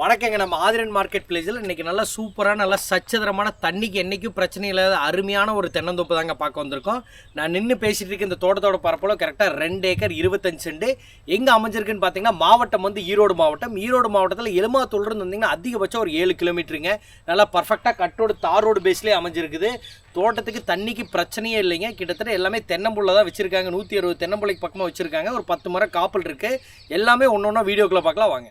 வணக்கங்க நம்ம ஆதிரன் மார்க்கெட் பிளேஸில் இன்றைக்கி நல்லா சூப்பரான நல்லா சச்சதரமான தண்ணிக்கு என்றைக்கும் பிரச்சனை இல்லாத அருமையான ஒரு தென்னந்தோப்பு தாங்க பார்க்க வந்திருக்கோம். நான் நின்று பேசிகிட்டு இருக்க இந்த தோட்டத்தோட பரப்பளவு கரெக்டாக ரெண்டு ஏக்கர் இருபத்தஞ்சு செண்டு எங்கே அமைஞ்சிருக்குன்னு பார்த்தீங்கன்னா மாவட்டம் வந்து ஈரோடு மாவட்டம். ஈரோடு மாவட்டத்தில் எலுமாத்தூர்லேருந்து வந்தீங்கன்னா அதிகபட்சம் ஒரு ஏழு கிலோமீட்டருங்க நல்லா பர்ஃபெக்டாக கட்டோடு தார் ரோடு பேஸ்லேயே அமைஞ்சிருக்குது. தோட்டத்துக்கு தண்ணிக்கு பிரச்சனையே இல்லைங்க. கிட்டத்தட்ட எல்லாமே தென்னம்புள்ள தான் வச்சுருக்காங்க. நூற்றி அறுபது தென்னம்புள்ளைக்கு பக்கமாக வச்சுருக்காங்க. ஒரு பத்து மரம் காப்பல் இருக்குது எல்லாமே ஒன்று ஒன்றா வீடியோக்குள்ளே பார்க்கலாம் வாங்க.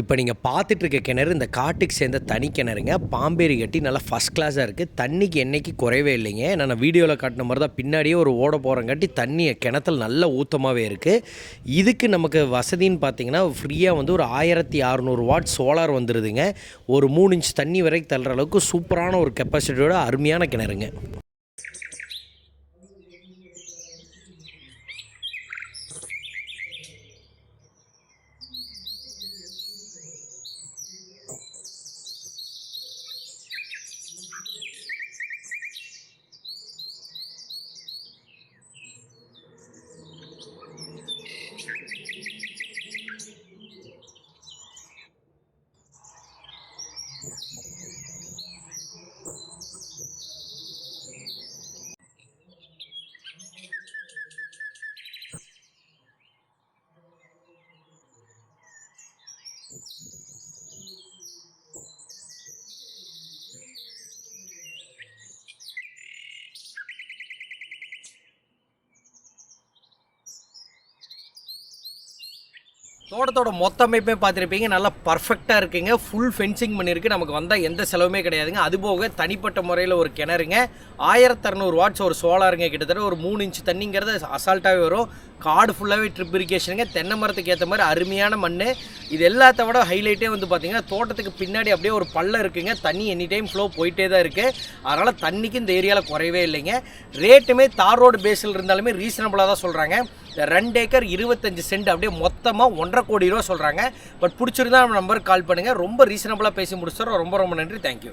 இப்போ நீங்கள் பார்த்துட்டு இருக்க கிணறு இந்த காட்டுக்கு சேர்ந்த தனி கிணறுங்க. பாம்பேரி கட்டி நல்லா ஃபஸ்ட் கிளாஸாக இருக்குது தண்ணிக்கு என்னைக்கு குறைவே இல்லைங்க. நான் வீடியோவில் காட்டின மாதிரி தான் பின்னாடியே ஒரு ஓட போகிறங்காட்டி தண்ணி கிணத்துல நல்ல ஊத்தமாகவே இருக்குது இதுக்கு நமக்கு வசதின்னு பார்த்தீங்கன்னா ஃப்ரீயாக வந்து ஒரு ஆயிரத்தி அறநூறு வாட் சோலார் வந்துடுதுங்க ஒரு மூணு இன்ச் தண்ணி வரைக்கும் தள்ளுற அளவுக்கு சூப்பரான ஒரு கெப்பாசிட்டியோட அருமையான கிணறுங்க. தோட்டத்தோட மொத்த அமைப்பே பார்த்துருப்பீங்க. நல்லா பர்ஃபெக்டாக இருக்குங்க. ஃபுல் ஃபென்சிங் பண்ணியிருக்கு. நமக்கு வந்தால் எந்த செலவுமே கிடையாதுங்க. அதுபோக தனிப்பட்ட முறையில் ஒரு கிணறுங்க. ஆயிரத்தி அறநூறு வாட்ஸ் ஒரு சோலாருங்க கிட்டத்தட்ட ஒரு மூணு இன்ச் தண்ணிங்கிறது அசால்ட்டாகவே வரும். காடு ஃபுல்லாகவே ட்ரிப் இரிகேஷனுங்க தென்னை மரத்துக்கு ஏற்ற மாதிரி அருமையான மண் இது எல்லாத்த விட ஹைலைட்டே வந்து பார்த்தீங்கன்னா தோட்டத்துக்கு பின்னாடி அப்படியே ஒரு பள்ளம் இருக்குங்க. தண்ணி எனி டைம் ஃப்ளோ போயிட்டே தான் இருக்குது அதனால் தண்ணிக்கு இந்த ஏரியாவில் குறையவே இல்லைங்க. ரேட்டுமே தார் ரோடு பேஸில் இருந்தாலுமே ரீசனபுளாக தான் சொல்கிறாங்க இந்த ரெண்டு ஏக்கர் இருபத்தஞ்சு சென்ட் அப்படியே மொத்தமாக ஒன்றரை கோடி ரூபா சொல்கிறாங்க பட் பிடிச்சிருந்தா நம்ம நம்பருக்கு கால் பண்ணுங்கள் ரொம்ப ரீசனபிளாக பேசி முடிச்சிடுறோம். ரொம்ப ரொம்ப நன்றி. தேங்க்யூ